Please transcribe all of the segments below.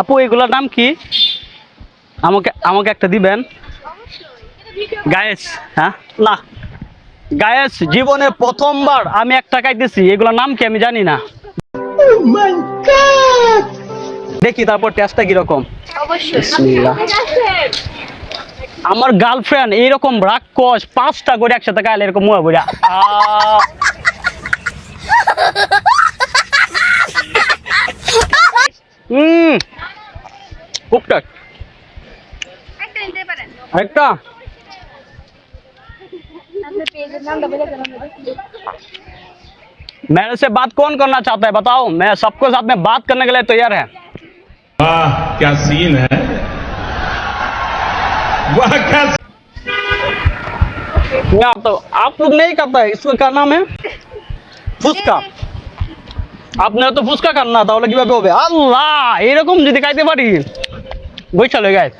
আপু এগুলোর নাম কি? আমাকে আমাকে একটা দিবেন? গায়েস হ্যাঁ? না। গায়েস জীবনে প্রথমবার আমি এক টাকায় দিছি। এগুলোর নাম কি আমি জানি না। দেখি তারপর টেস্টটা কীরকম। অবশ্যই। আমার গার্লফ্রেন্ড এইরকম রাক্ষস পাঁচটা করে একসাথে গাইলে এরকম মুয়া বুড়া পারেন আরেকটা আপনার পেজের নামটা বলে দেন मेरे से बात कौन करना चाहता है बताओ मैं सबको साथ में बात करने के लिए तैयार है वाह क्या सीन है वाह क्या ना तो आप लोग नहीं करता है इसका क्या नाम है ফুচকা আপনার তো ফুচকা খান না তাহলে কিভাবে হবে আল্লাহ এরকম যদি খাইতে পারি বৈশাল হয়ে গেছে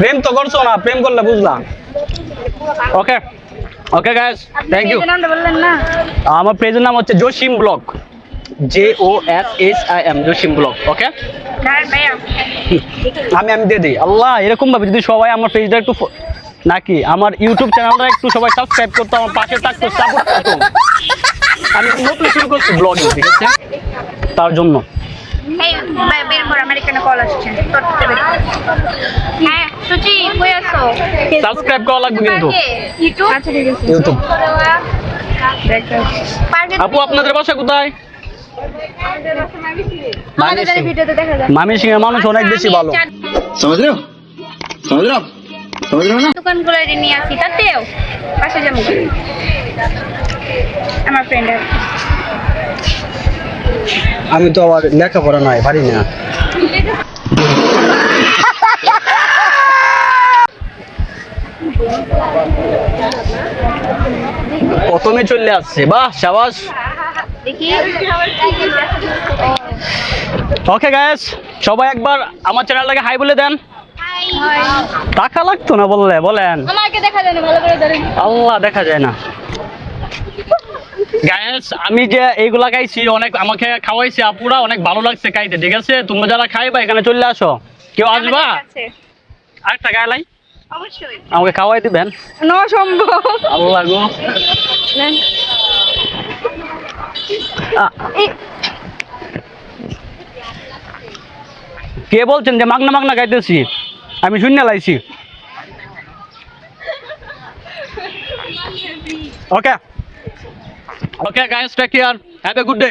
প্রেম তো করছ না প্রেম করলে বুঝলাম। Okay okay guys thank you আমার পেজের নাম হচ্ছে Jasim blog. J O S H I M Jasim blog okay আমি আমি দিয়ে দিই। আল্লাহ এরকম ভাবে যদি সবাই আমার পেজটা একটু নাকি আমার ইউটিউব চ্যানেলটা একটু সবাই সাবস্ক্রাইব করতো আমার পাশে থাকতো সাপোর্ট করতো। আমি নতুন শুরু করছি ব্লগিং ঠিক আছে? তার জন্য। এই বের কর আমার এখানে কল আসছে করতে বের কর। হ্যাঁ সুচি কই আছো সাবস্ক্রাইব করা লাগবে কিন্তু। ইউটিউব। আপু আপনাদের বাসা কোথায়? মামি সিং এর মানুষ অনেক বেশি ভালো। আমি তো আবার লেখাপড়া নাই পারি না। প্রথমে চলে আসছে। বাহ সাবাস। ওকে গ্যাস সবাই একবার আমার চ্যানেলটাকে হাই বলে দেন। টাকা লাগতো না বললে? বলেন। আল্লাহ দেখা যায় না। গায়েস আমি যে এইগুলা খাইছি অনেক আমাকে খাওয়াইছে আপুরা অনেক ভালো লাগছে খাইতে ঠিক আছে? তোমরা যারা খাইবা এখানে চলে আসো। কেউ আসবা? আমাদের গায়ে আরেকটা গালাই অবশ্যই। আমাকে খাওয়াই দিবেন? ন সম্ভব। আল্লাহ গো। আ- কে বলছেন যে মাগনা মাগনা খাইতেছি আমি শূন্য লাইছি। Okay okay guys take care have a good day